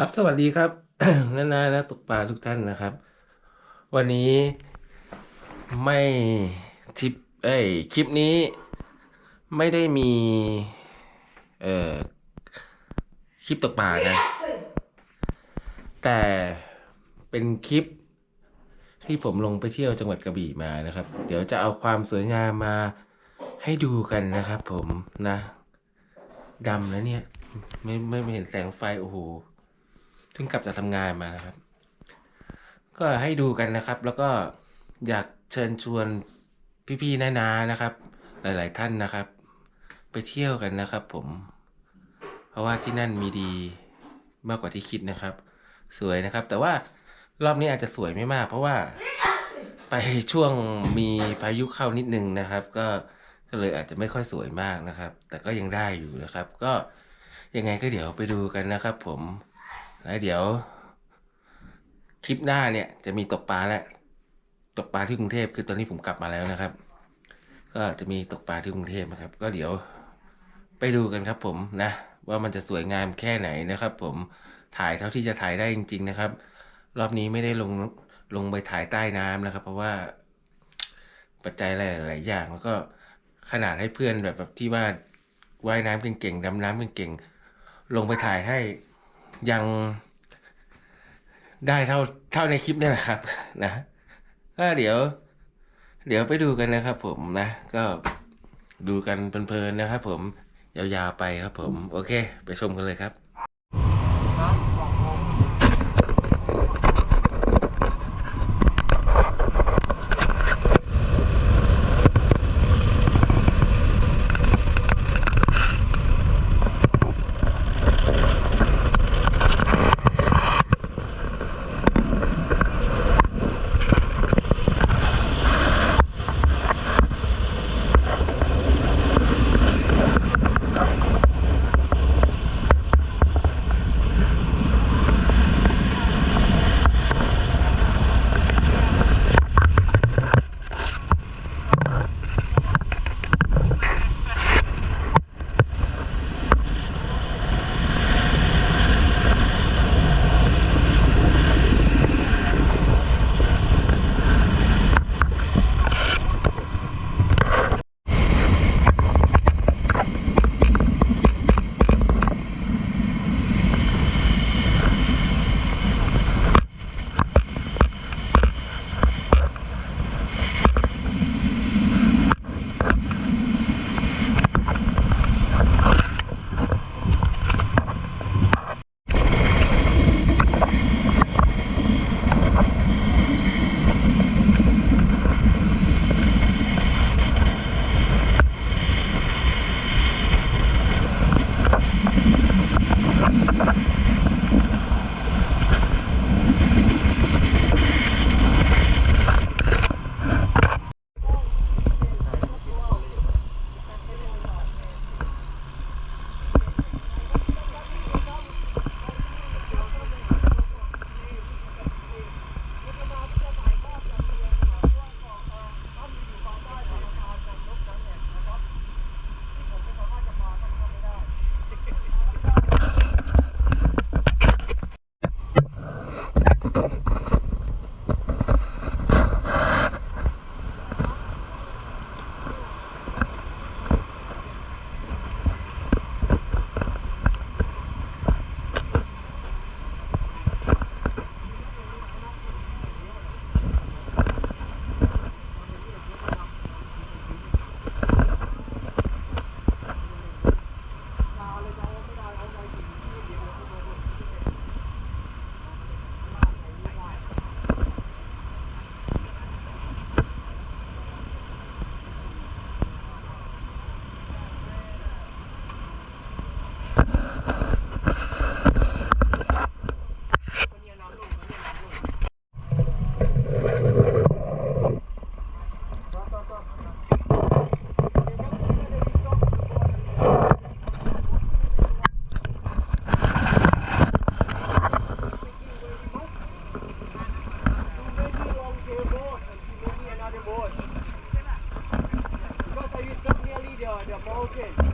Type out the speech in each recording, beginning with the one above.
ครับสวัสดีครับนานานะตกปลาทุกท่านนะครับ วันนี้ไม่ทิปเอ้ยคลิปนี้ไม่ได้มี เอ่อคลิปตกปลานะ แต่เป็นคลิปที่ผมลงไปเที่ยวจังหวัดกระบี่มานะครับ เดี๋ยวจะเอาความสวยงามมาให้ดูกันนะครับผมนะดำแล้วเนี่ย ไม่ไม่ไม่เห็นแสงไฟ โอ้โห เพิ่งกลับจากทำงานมานะครับ ก็ให้ดูกันนะครับ แล้วก็อยากเชิญชวนพี่ๆน้าๆนะครับ หลาย ๆ ท่านนะครับ ไปเที่ยวกันนะครับ ผม เพราะว่าที่นั่นมีดีมากกว่าที่คิดนะครับ สวยนะครับ แต่ว่ารอบนี้อาจจะสวยไม่มาก เพราะว่าไปช่วงมีพายุเข้านิดนึงนะครับ ก็ก็เลยอาจจะไม่ค่อยสวยมากนะครับ แต่ก็ยังได้อยู่นะครับ ก็ยังไงก็เดี๋ยวไปดูกันนะครับ ผม แล้วเดี๋ยว คลิปหน้าเนี่ยจะมีตกปลาแล้วตกปลาที่กรุงเทพคือตอนนี้ผมกลับมาแล้วนะครับ ก็จะมีตกปลาที่กรุงเทพนะครับ ก็เดี๋ยวไปดูกันครับ ผมนะว่ามันจะสวยงามแค่ไหนนะครับ ผมถ่ายเท่าที่จะถ่ายได้จริง ๆ นะครับ รอบนี้ไม่ได้ลงลงไปถ่ายใต้น้ำนะครับ เพราะว่าปัจจัยหลายๆอย่างแล้วก็ขนาดให้เพื่อนแบบแบบที่ว่าว่ายน้ำเก่งๆดำน้ำเก่งๆลงไปถ่ายให้ ยังได้เท่าเท่าในคลิปนี่แหละครับ นะ ก็เดี๋ยว เดี๋ยวไปดูกันนะครับผมนะ ก็ดูกันเพลินๆนะครับผมยาวๆไปครับผม โอเค ไปชมกันเลยครับ Okay.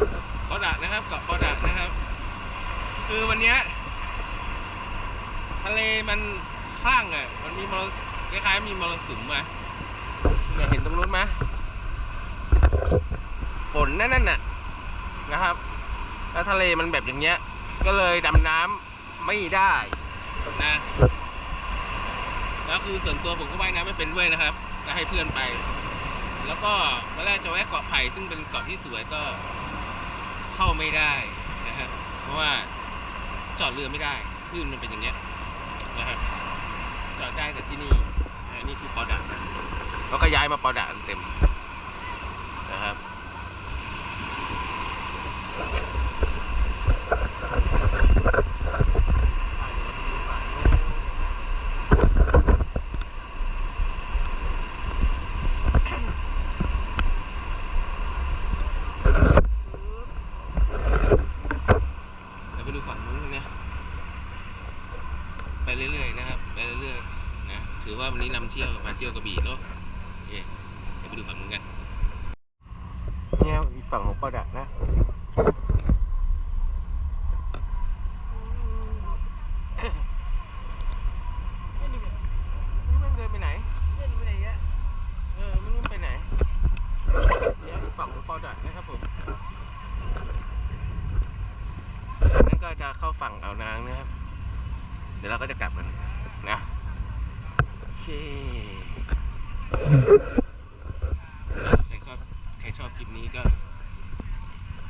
เกาะปอดักนะครับ คือวันนี้ทะเลมันคลั่งอะมันมีมรคล้ายๆมีมรสุมมาเนี่ยเห็นตรงนู้นไหมฝนนั่นน่ะนะครับ แล้วทะเลมันแบบอย่างเงี้ย ก็เลยดำน้ำไม่ได้นะแล้วคือส่วนตัวผมก็ว่ายน้ำไม่เป็นด้วยนะครับก็ให้เพื่อนไป แล้วก็ตอนแรกจะแวะเกาะไผ่ซึ่งเป็นเกาะที่สวยก็ เข้าไม่ได้นะฮะเพราะว่าจอดเรือไม่ได้คลื่นมันเป็นอย่างเงี้ยนะครับจอดได้แต่ที่นี่นะนี่คือปอดักนะแล้วก็ย้ายมาปอดักเต็มนะครับ เดี๋ยวไปดูฝั่งนู้นกันนะไปเรื่อยๆนะครับ ไปเรื่อยๆนะ ถือว่าวันนี้นำเที่ยวมาเที่ยวกระบี่เนาะโอเคเดี๋ยวไปดูฝั่งนู้นกันเนี่ยอีกฝั่งของปอดนะไม่รู้ไม่รู้มันเดินไปไหนเล่นไปไหนอะเออม่รู้ไปไหนนี่ฝั่งของปอดักนะครับผมนั่นก็จะเข้าฝั่งอ่านางนะครับ เดี๋ยวเราก็จะกลับกัน ใครชอบใครชอบคลิปนี้ก็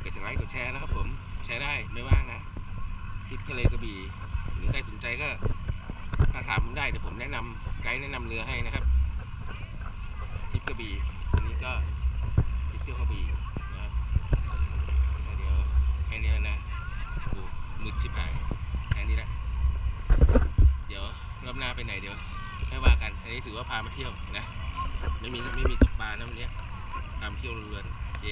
กดไลค์กดแชร์นะครับผมแชร์ได้ไม่ว่างนะคลิปทะเลกระบี่หรือใครสนใจก็มาถามผมได้เดี๋ยวผมแนะนำไกด์แนะนำเรือให้นะครับทริปกระบี่วันนี้ก็ทริปเที่ยวกระบี่นะครับเดี๋ยวแค่นี้นะมืดชิบหายแค่นี้แหละเดี๋ยวรอบหน้าไปไหนเดี๋ยว ไม่ว่ากันอันนี้ถือว่าพามาเที่ยวนะ ไม่มีไม่มีตกปลานะวันนี้พามาเที่ยวเรือนโอเค